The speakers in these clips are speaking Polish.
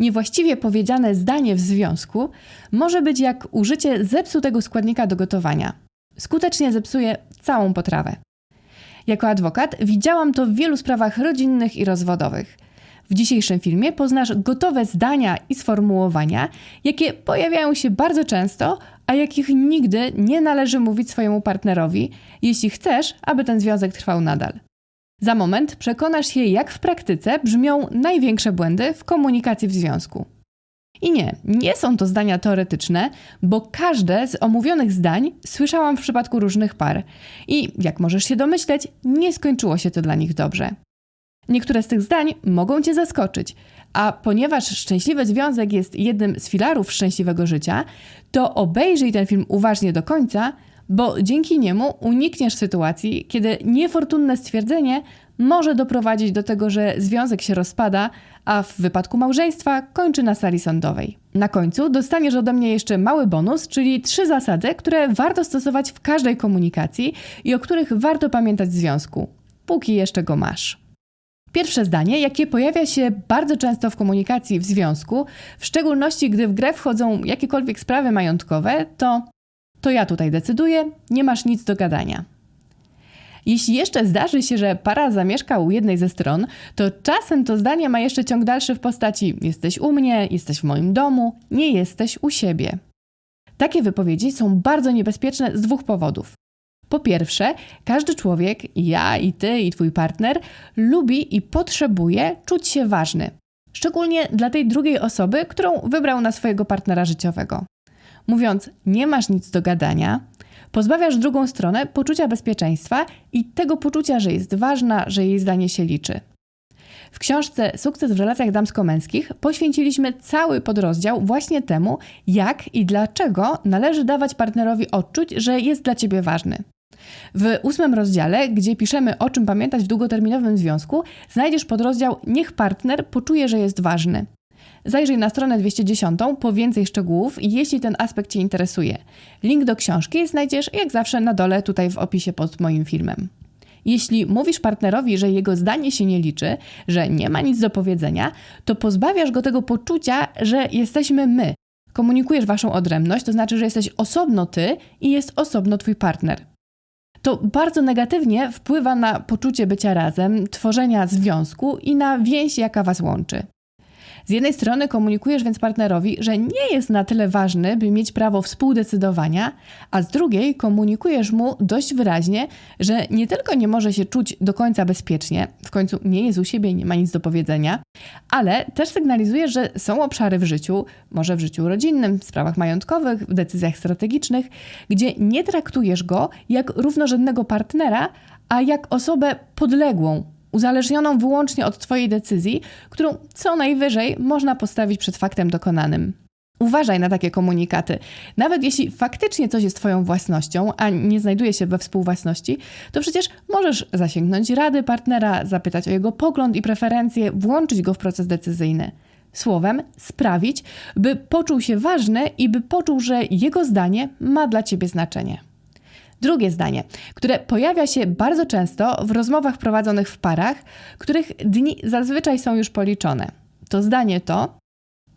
Niewłaściwie powiedziane zdanie w związku może być jak użycie zepsutego składnika do gotowania. Skutecznie zepsuje całą potrawę. Jako adwokat widziałam to w wielu sprawach rodzinnych i rozwodowych. W dzisiejszym filmie poznasz gotowe zdania i sformułowania, jakie pojawiają się bardzo często, a jakich nigdy nie należy mówić swojemu partnerowi, jeśli chcesz, aby ten związek trwał nadal. Za moment przekonasz się, jak w praktyce brzmią największe błędy w komunikacji w związku. I nie, nie są to zdania teoretyczne, bo każde z omówionych zdań słyszałam w przypadku różnych par i, jak możesz się domyśleć, nie skończyło się to dla nich dobrze. Niektóre z tych zdań mogą Cię zaskoczyć, a ponieważ szczęśliwy związek jest jednym z filarów szczęśliwego życia, to obejrzyj ten film uważnie do końca, bo dzięki niemu unikniesz sytuacji, kiedy niefortunne stwierdzenie może doprowadzić do tego, że związek się rozpada, a w wypadku małżeństwa kończy na sali sądowej. Na końcu dostaniesz ode mnie jeszcze mały bonus, czyli trzy zasady, które warto stosować w każdej komunikacji i o których warto pamiętać w związku, póki jeszcze go masz. Pierwsze zdanie, jakie pojawia się bardzo często w komunikacji w związku, w szczególności gdy w grę wchodzą jakiekolwiek sprawy majątkowe, to to ja tutaj decyduję, nie masz nic do gadania. Jeśli jeszcze zdarzy się, że para zamieszka u jednej ze stron, to czasem to zdanie ma jeszcze ciąg dalszy w postaci: jesteś u mnie, jesteś w moim domu, nie jesteś u siebie. Takie wypowiedzi są bardzo niebezpieczne z dwóch powodów. Po pierwsze, każdy człowiek, ja i ty i twój partner, lubi i potrzebuje czuć się ważny. Szczególnie dla tej drugiej osoby, którą wybrał na swojego partnera życiowego. Mówiąc, nie masz nic do gadania, pozbawiasz drugą stronę poczucia bezpieczeństwa i tego poczucia, że jest ważna, że jej zdanie się liczy. W książce Sukces w relacjach damsko-męskich poświęciliśmy cały podrozdział właśnie temu, jak i dlaczego należy dawać partnerowi odczuć, że jest dla ciebie ważny. W ósmym rozdziale, gdzie piszemy o czym pamiętać w długoterminowym związku, znajdziesz podrozdział Niech partner poczuje, że jest ważny. Zajrzyj na stronę 210 po więcej szczegółów, jeśli ten aspekt Cię interesuje. Link do książki znajdziesz jak zawsze na dole tutaj w opisie pod moim filmem. Jeśli mówisz partnerowi, że jego zdanie się nie liczy, że nie ma nic do powiedzenia, to pozbawiasz go tego poczucia, że jesteśmy my. Komunikujesz waszą odrębność, to znaczy, że jesteś osobno ty i jest osobno twój partner to bardzo negatywnie wpływa na poczucie bycia razem, tworzenia związku i na więź, jaka was łączy. Z jednej strony komunikujesz więc partnerowi, że nie jest na tyle ważny, by mieć prawo współdecydowania, a z drugiej komunikujesz mu dość wyraźnie, że nie tylko nie może się czuć do końca bezpiecznie, w końcu nie jest u siebie, nie ma nic do powiedzenia, ale też sygnalizujesz, że są obszary w życiu, może w życiu rodzinnym, w sprawach majątkowych, w decyzjach strategicznych, gdzie nie traktujesz go jak równorzędnego partnera, a jak osobę podległą, uzależnioną wyłącznie od Twojej decyzji, którą co najwyżej można postawić przed faktem dokonanym. Uważaj na takie komunikaty. Nawet jeśli faktycznie coś jest Twoją własnością, a nie znajduje się we współwłasności, to przecież możesz zasięgnąć rady partnera, zapytać o jego pogląd i preferencje, włączyć go w proces decyzyjny. Słowem, sprawić, by poczuł się ważny i by poczuł, że jego zdanie ma dla Ciebie znaczenie. Drugie zdanie, które pojawia się bardzo często w rozmowach prowadzonych w parach, których dni zazwyczaj są już policzone. To zdanie to: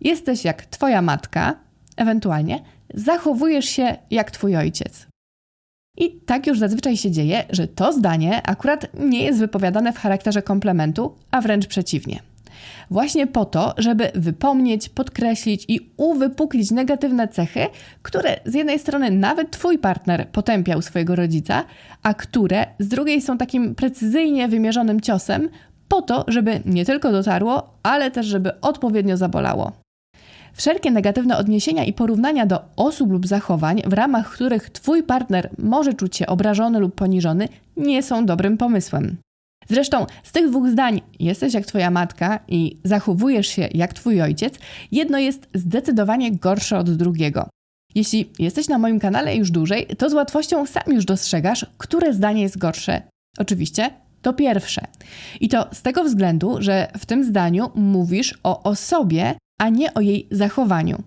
Jesteś jak twoja matka, ewentualnie zachowujesz się jak twój ojciec. I tak już zazwyczaj się dzieje, że to zdanie akurat nie jest wypowiadane w charakterze komplementu, a wręcz przeciwnie. Właśnie po to, żeby wypomnieć, podkreślić i uwypuklić negatywne cechy, które z jednej strony nawet Twój partner potępiał swojego rodzica, a które z drugiej są takim precyzyjnie wymierzonym ciosem, po to, żeby nie tylko dotarło, ale też żeby odpowiednio zabolało. Wszelkie negatywne odniesienia i porównania do osób lub zachowań, w ramach których Twój partner może czuć się obrażony lub poniżony, nie są dobrym pomysłem. Zresztą z tych dwóch zdań, jesteś jak twoja matka i zachowujesz się jak twój ojciec, jedno jest zdecydowanie gorsze od drugiego. Jeśli jesteś na moim kanale już dłużej, to z łatwością sam już dostrzegasz, które zdanie jest gorsze. Oczywiście to pierwsze. I to z tego względu, że w tym zdaniu mówisz o osobie, a nie o jej zachowaniu.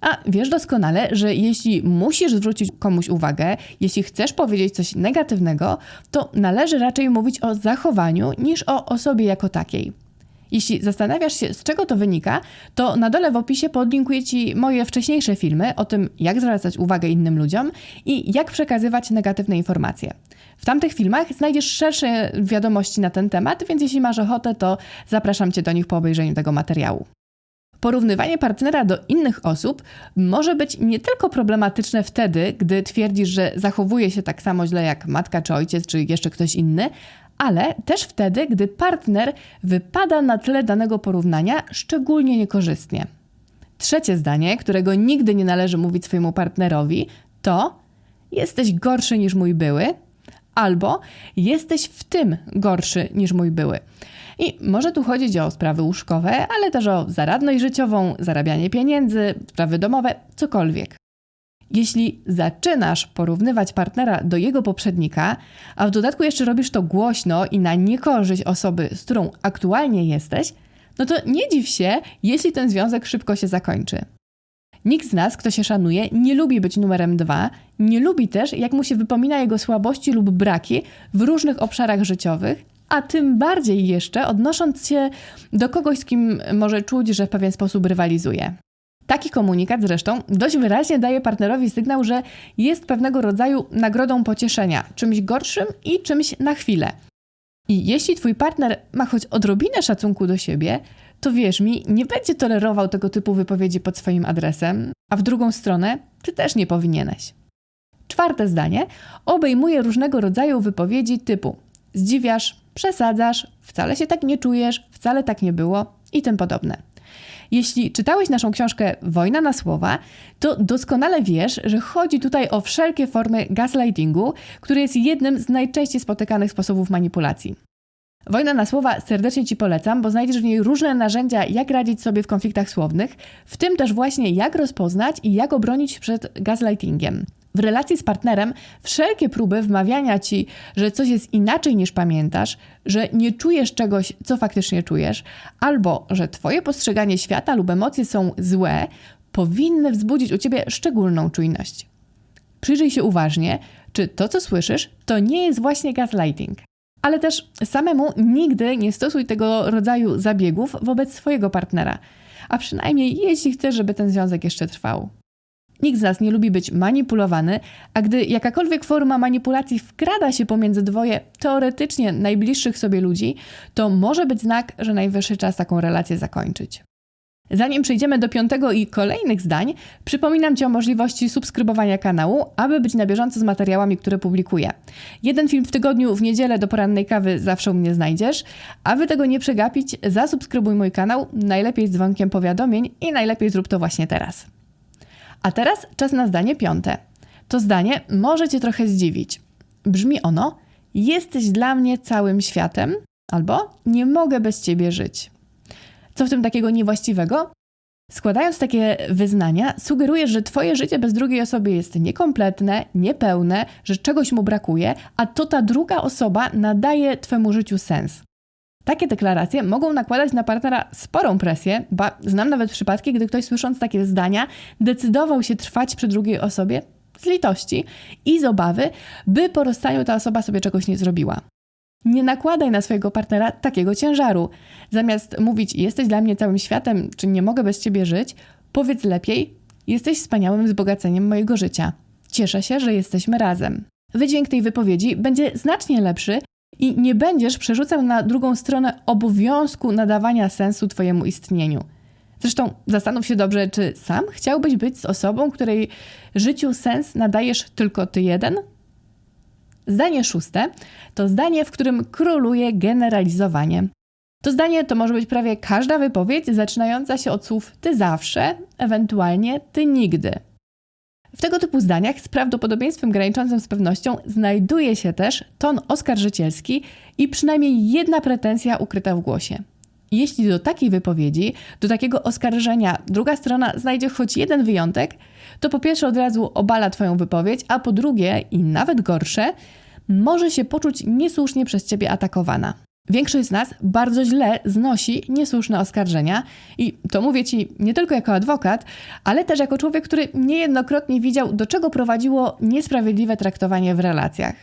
A wiesz doskonale, że jeśli musisz zwrócić komuś uwagę, jeśli chcesz powiedzieć coś negatywnego, to należy raczej mówić o zachowaniu niż o osobie jako takiej. Jeśli zastanawiasz się, z czego to wynika, to na dole w opisie podlinkuję Ci moje wcześniejsze filmy o tym, jak zwracać uwagę innym ludziom i jak przekazywać negatywne informacje. W tamtych filmach znajdziesz szersze wiadomości na ten temat, więc jeśli masz ochotę, to zapraszam Cię do nich po obejrzeniu tego materiału. Porównywanie partnera do innych osób może być nie tylko problematyczne wtedy, gdy twierdzisz, że zachowuje się tak samo źle jak matka czy ojciec, czy jeszcze ktoś inny, ale też wtedy, gdy partner wypada na tle danego porównania szczególnie niekorzystnie. Trzecie zdanie, którego nigdy nie należy mówić swojemu partnerowi, to jesteś gorszy niż mój były, albo jesteś w tym gorszy niż mój były. I może tu chodzić o sprawy łóżkowe, ale też o zaradność życiową, zarabianie pieniędzy, sprawy domowe, cokolwiek. Jeśli zaczynasz porównywać partnera do jego poprzednika, a w dodatku jeszcze robisz to głośno i na niekorzyść osoby, z którą aktualnie jesteś, no to nie dziw się, jeśli ten związek szybko się zakończy. Nikt z nas, kto się szanuje, nie lubi być numerem dwa, nie lubi też, jak mu się wypomina jego słabości lub braki w różnych obszarach życiowych, a tym bardziej jeszcze odnosząc się do kogoś, z kim może czuć, że w pewien sposób rywalizuje. Taki komunikat zresztą dość wyraźnie daje partnerowi sygnał, że jest pewnego rodzaju nagrodą pocieszenia, czymś gorszym i czymś na chwilę. I jeśli twój partner ma choć odrobinę szacunku do siebie, to wierz mi, nie będzie tolerował tego typu wypowiedzi pod swoim adresem, a w drugą stronę ty też nie powinieneś. Czwarte zdanie obejmuje różnego rodzaju wypowiedzi typu zdziwiasz, przesadzasz, wcale się tak nie czujesz, wcale tak nie było i tym podobne. Jeśli czytałeś naszą książkę Wojna na słowa, to doskonale wiesz, że chodzi tutaj o wszelkie formy gaslightingu, który jest jednym z najczęściej spotykanych sposobów manipulacji. Wojna na słowa serdecznie Ci polecam, bo znajdziesz w niej różne narzędzia, jak radzić sobie w konfliktach słownych, w tym też właśnie jak rozpoznać i jak obronić przed gaslightingiem. W relacji z partnerem wszelkie próby wmawiania ci, że coś jest inaczej niż pamiętasz, że nie czujesz czegoś, co faktycznie czujesz, albo że twoje postrzeganie świata lub emocje są złe, powinny wzbudzić u ciebie szczególną czujność. Przyjrzyj się uważnie, czy to, co słyszysz, to nie jest właśnie gaslighting. Ale też samemu nigdy nie stosuj tego rodzaju zabiegów wobec swojego partnera, a przynajmniej jeśli chcesz, żeby ten związek jeszcze trwał. Nikt z nas nie lubi być manipulowany, a gdy jakakolwiek forma manipulacji wkrada się pomiędzy dwoje teoretycznie najbliższych sobie ludzi, to może być znak, że najwyższy czas taką relację zakończyć. Zanim przejdziemy do piątego i kolejnych zdań, przypominam Ci o możliwości subskrybowania kanału, aby być na bieżąco z materiałami, które publikuję. Jeden film w tygodniu w niedzielę do porannej kawy zawsze u mnie znajdziesz. Aby tego nie przegapić, zasubskrybuj mój kanał, najlepiej z dzwonkiem powiadomień i najlepiej zrób to właśnie teraz. A teraz czas na zdanie piąte. To zdanie może Cię trochę zdziwić. Brzmi ono: Jesteś dla mnie całym światem, albo nie mogę bez Ciebie żyć. Co w tym takiego niewłaściwego? Składając takie wyznania, sugerujesz, że Twoje życie bez drugiej osoby jest niekompletne, niepełne, że czegoś mu brakuje, a to ta druga osoba nadaje Twemu życiu sens. Takie deklaracje mogą nakładać na partnera sporą presję, ba znam nawet przypadki, gdy ktoś słysząc takie zdania decydował się trwać przy drugiej osobie z litości i z obawy, by po rozstaniu ta osoba sobie czegoś nie zrobiła. Nie nakładaj na swojego partnera takiego ciężaru. Zamiast mówić jesteś dla mnie całym światem, czy nie mogę bez ciebie żyć, powiedz lepiej jesteś wspaniałym wzbogaceniem mojego życia. Cieszę się, że jesteśmy razem. Wydźwięk tej wypowiedzi będzie znacznie lepszy i nie będziesz przerzucał na drugą stronę obowiązku nadawania sensu Twojemu istnieniu. Zresztą zastanów się dobrze, czy sam chciałbyś być z osobą, której życiu sens nadajesz tylko Ty jeden? Zdanie szóste to zdanie, w którym króluje generalizowanie. To zdanie to może być prawie każda wypowiedź zaczynająca się od słów ty zawsze, ewentualnie ty nigdy. W tego typu zdaniach z prawdopodobieństwem graniczącym z pewnością znajduje się też ton oskarżycielski i przynajmniej jedna pretensja ukryta w głosie. Jeśli do takiej wypowiedzi, do takiego oskarżenia druga strona znajdzie choć jeden wyjątek, to po pierwsze od razu obala Twoją wypowiedź, a po drugie, i nawet gorsze, może się poczuć niesłusznie przez Ciebie atakowana. Większość z nas bardzo źle znosi niesłuszne oskarżenia i to mówię Ci nie tylko jako adwokat, ale też jako człowiek, który niejednokrotnie widział, do czego prowadziło niesprawiedliwe traktowanie w relacjach.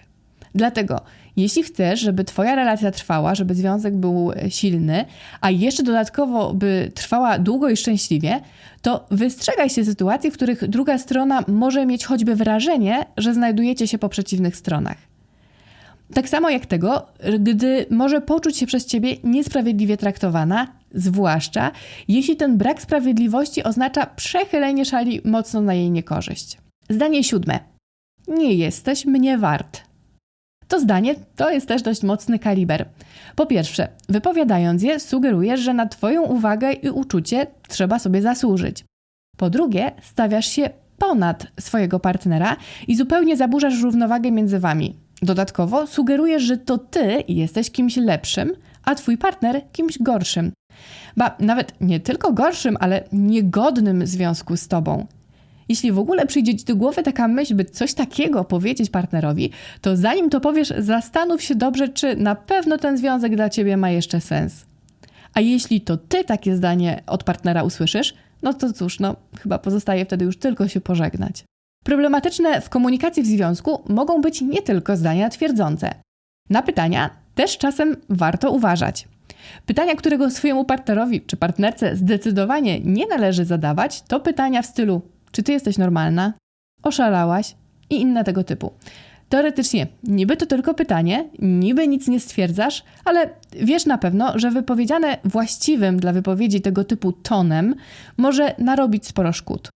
Dlatego, jeśli chcesz, żeby Twoja relacja trwała, żeby związek był silny, a jeszcze dodatkowo by trwała długo i szczęśliwie, to wystrzegaj się sytuacji, w których druga strona może mieć choćby wrażenie, że znajdujecie się po przeciwnych stronach. Tak samo jak tego, gdy może poczuć się przez ciebie niesprawiedliwie traktowana, zwłaszcza jeśli ten brak sprawiedliwości oznacza przechylenie szali mocno na jej niekorzyść. Zdanie siódme. Nie jesteś mnie wart. To zdanie to jest też dość mocny kaliber. Po pierwsze, wypowiadając je, sugerujesz, że na Twoją uwagę i uczucie trzeba sobie zasłużyć. Po drugie, stawiasz się ponad swojego partnera i zupełnie zaburzasz równowagę między Wami. Dodatkowo sugerujesz, że to Ty jesteś kimś lepszym, a Twój partner kimś gorszym. Ba, nawet nie tylko gorszym, ale niegodnym związku z Tobą. Jeśli w ogóle przyjdzie ci do głowy taka myśl, by coś takiego powiedzieć partnerowi, to zanim to powiesz, zastanów się dobrze, czy na pewno ten związek dla ciebie ma jeszcze sens. A jeśli to ty takie zdanie od partnera usłyszysz, no to cóż, no chyba pozostaje wtedy już tylko się pożegnać. Problematyczne w komunikacji w związku mogą być nie tylko zdania twierdzące. Na pytania też czasem warto uważać. Pytania, którego swojemu partnerowi czy partnerce zdecydowanie nie należy zadawać, to pytania w stylu: czy ty jesteś normalna? Oszalałaś? I inne tego typu. Teoretycznie, niby to tylko pytanie, niby nic nie stwierdzasz, ale wiesz na pewno, że wypowiedziane właściwym dla wypowiedzi tego typu tonem może narobić sporo szkód.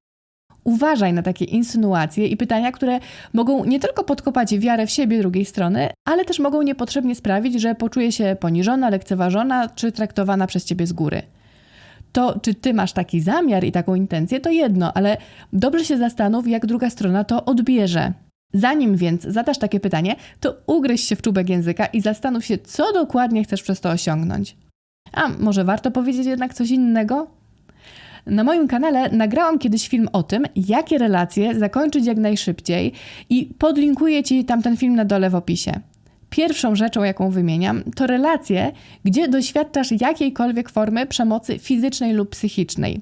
Uważaj na takie insynuacje i pytania, które mogą nie tylko podkopać wiarę w siebie drugiej strony, ale też mogą niepotrzebnie sprawić, że poczuje się poniżona, lekceważona czy traktowana przez ciebie z góry. To, czy ty masz taki zamiar i taką intencję, to jedno, ale dobrze się zastanów, jak druga strona to odbierze. Zanim więc zadasz takie pytanie, to ugryź się w czubek języka i zastanów się, co dokładnie chcesz przez to osiągnąć. A może warto powiedzieć jednak coś innego? Na moim kanale nagrałam kiedyś film o tym, jakie relacje zakończyć jak najszybciej i podlinkuję Ci tamten film na dole w opisie. Pierwszą rzeczą, jaką wymieniam, to relacje, gdzie doświadczasz jakiejkolwiek formy przemocy fizycznej lub psychicznej.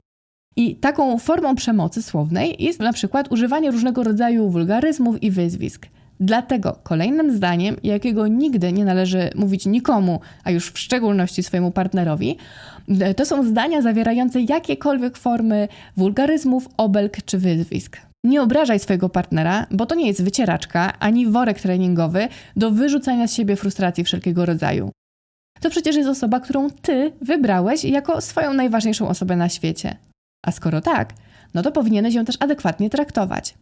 I taką formą przemocy słownej jest na przykład używanie różnego rodzaju wulgaryzmów i wyzwisk. Dlatego kolejnym zdaniem, jakiego nigdy nie należy mówić nikomu, a już w szczególności swojemu partnerowi, to są zdania zawierające jakiekolwiek formy wulgaryzmów, obelg czy wyzwisk. Nie obrażaj swojego partnera, bo to nie jest wycieraczka ani worek treningowy do wyrzucania z siebie frustracji wszelkiego rodzaju. To przecież jest osoba, którą ty wybrałeś jako swoją najważniejszą osobę na świecie. A skoro tak, no to powinieneś ją też adekwatnie traktować.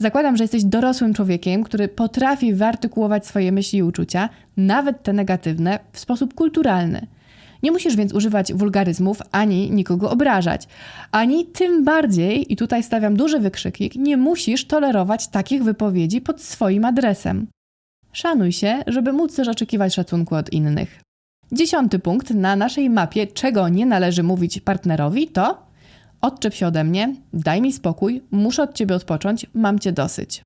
Zakładam, że jesteś dorosłym człowiekiem, który potrafi wyartykułować swoje myśli i uczucia, nawet te negatywne, w sposób kulturalny – nie musisz więc używać wulgaryzmów ani nikogo obrażać. Ani tym bardziej, i tutaj stawiam duży wykrzyknik, nie musisz tolerować takich wypowiedzi pod swoim adresem. Szanuj się, żeby móc też oczekiwać szacunku od innych. Dziesiąty punkt na naszej mapie, czego nie należy mówić partnerowi, to odczep się ode mnie, daj mi spokój, muszę od ciebie odpocząć, mam cię dosyć.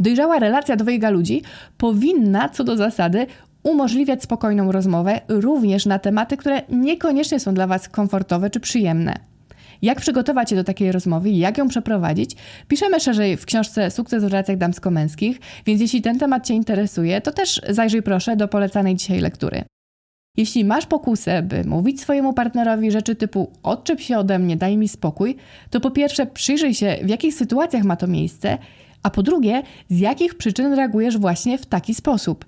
Dojrzała relacja dwojga ludzi powinna co do zasady umożliwiać spokojną rozmowę również na tematy, które niekoniecznie są dla Was komfortowe czy przyjemne. Jak przygotować się do takiej rozmowy jak ją przeprowadzić, piszemy szerzej w książce Sukces w relacjach damsko-męskich, więc jeśli ten temat Cię interesuje, to też zajrzyj proszę do polecanej dzisiaj lektury. Jeśli masz pokusę, by mówić swojemu partnerowi rzeczy typu odczep się ode mnie, daj mi spokój, to po pierwsze przyjrzyj się, w jakich sytuacjach ma to miejsce, a po drugie, z jakich przyczyn reagujesz właśnie w taki sposób.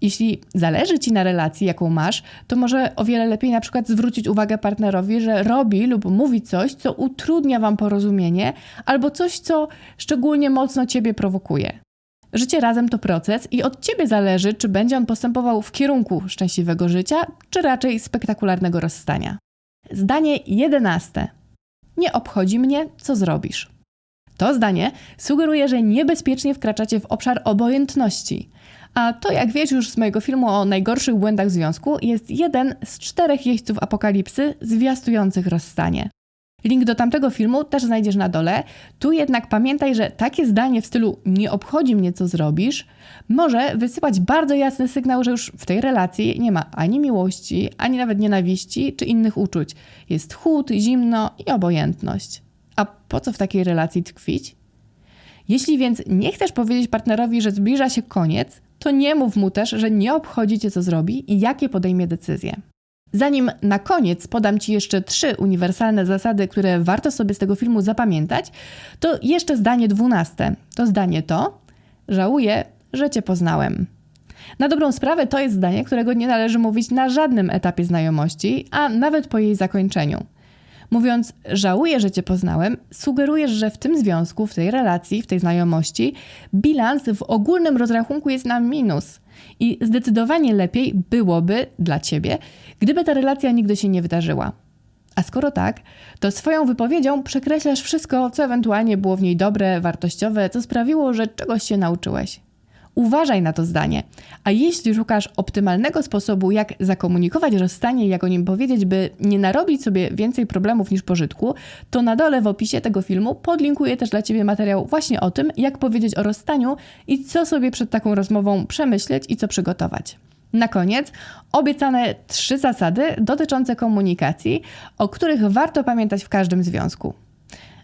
Jeśli zależy ci na relacji, jaką masz, to może o wiele lepiej na przykład zwrócić uwagę partnerowi, że robi lub mówi coś, co utrudnia wam porozumienie, albo coś, co szczególnie mocno ciebie prowokuje. Życie razem to proces i od ciebie zależy, czy będzie on postępował w kierunku szczęśliwego życia, czy raczej spektakularnego rozstania. Zdanie jedenaste. Nie obchodzi mnie, co zrobisz. To zdanie sugeruje, że niebezpiecznie wkraczacie w obszar obojętności. A to, jak wiesz już z mojego filmu o najgorszych błędach związku, jest jeden z czterech jeźdźców apokalipsy zwiastujących rozstanie. Link do tamtego filmu też znajdziesz na dole. Tu jednak pamiętaj, że takie zdanie w stylu nie obchodzi mnie, co zrobisz, może wysyłać bardzo jasny sygnał, że już w tej relacji nie ma ani miłości, ani nawet nienawiści czy innych uczuć. Jest chłód, zimno i obojętność. A po co w takiej relacji tkwić? Jeśli więc nie chcesz powiedzieć partnerowi, że zbliża się koniec, to nie mów mu też, że nie obchodzi cię, co zrobi i jakie podejmie decyzje. Zanim na koniec podam Ci jeszcze trzy uniwersalne zasady, które warto sobie z tego filmu zapamiętać, to jeszcze zdanie dwunaste. To zdanie to: Żałuję, że Cię poznałem. Na dobrą sprawę to jest zdanie, którego nie należy mówić na żadnym etapie znajomości, a nawet po jej zakończeniu. Mówiąc, żałuję, że cię poznałem, sugerujesz, że w tym związku, w tej relacji, w tej znajomości, bilans w ogólnym rozrachunku jest na minus. I zdecydowanie lepiej byłoby dla ciebie, gdyby ta relacja nigdy się nie wydarzyła. A skoro tak, to swoją wypowiedzią przekreślasz wszystko, co ewentualnie było w niej dobre, wartościowe, co sprawiło, że czegoś się nauczyłeś. Uważaj na to zdanie. A jeśli szukasz optymalnego sposobu, jak zakomunikować rozstanie i jak o nim powiedzieć, by nie narobić sobie więcej problemów niż pożytku, to na dole w opisie tego filmu podlinkuję też dla Ciebie materiał właśnie o tym, jak powiedzieć o rozstaniu i co sobie przed taką rozmową przemyśleć i co przygotować. Na koniec obiecane trzy zasady dotyczące komunikacji, o których warto pamiętać w każdym związku.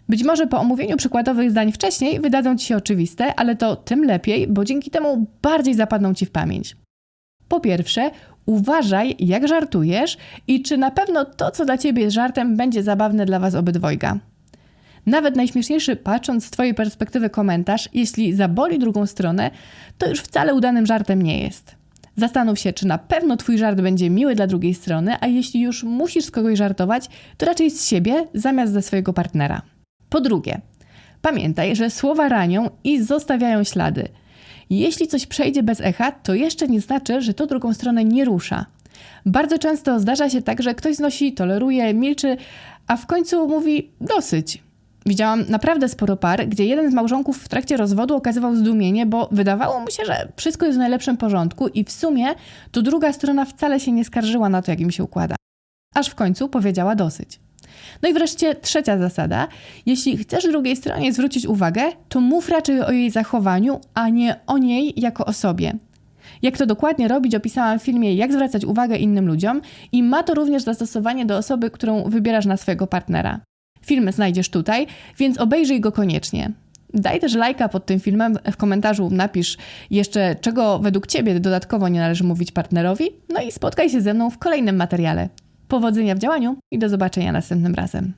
Być może po omówieniu przykładowych zdań wcześniej wydadzą ci się oczywiste, ale to tym lepiej, bo dzięki temu bardziej zapadną ci w pamięć. Po pierwsze, uważaj, jak żartujesz i czy na pewno to, co dla ciebie jest żartem, będzie zabawne dla was obydwojga. Nawet najśmieszniejszy, patrząc z twojej perspektywy komentarz, jeśli zaboli drugą stronę, to już wcale udanym żartem nie jest. Zastanów się, czy na pewno twój żart będzie miły dla drugiej strony, a jeśli już musisz z kogoś żartować, to raczej z siebie zamiast ze swojego partnera. Po drugie, pamiętaj, że słowa ranią i zostawiają ślady. Jeśli coś przejdzie bez echa, to jeszcze nie znaczy, że to drugą stronę nie rusza. Bardzo często zdarza się tak, że ktoś znosi, toleruje, milczy, a w końcu mówi dosyć. Widziałam naprawdę sporo par, gdzie jeden z małżonków w trakcie rozwodu okazywał zdumienie, bo wydawało mu się, że wszystko jest w najlepszym porządku i w sumie to druga strona wcale się nie skarżyła na to, jak im się układa. Aż w końcu powiedziała dosyć. No i wreszcie trzecia zasada. Jeśli chcesz drugiej stronie zwrócić uwagę, to mów raczej o jej zachowaniu, a nie o niej jako osobie. Jak to dokładnie robić, opisałam w filmie Jak zwracać uwagę innym ludziom i ma to również zastosowanie do osoby, którą wybierasz na swojego partnera. Film znajdziesz tutaj, więc obejrzyj go koniecznie. Daj też lajka pod tym filmem, w komentarzu napisz jeszcze, czego według Ciebie dodatkowo nie należy mówić partnerowi, no i spotkaj się ze mną w kolejnym materiale. Powodzenia w działaniu i do zobaczenia następnym razem.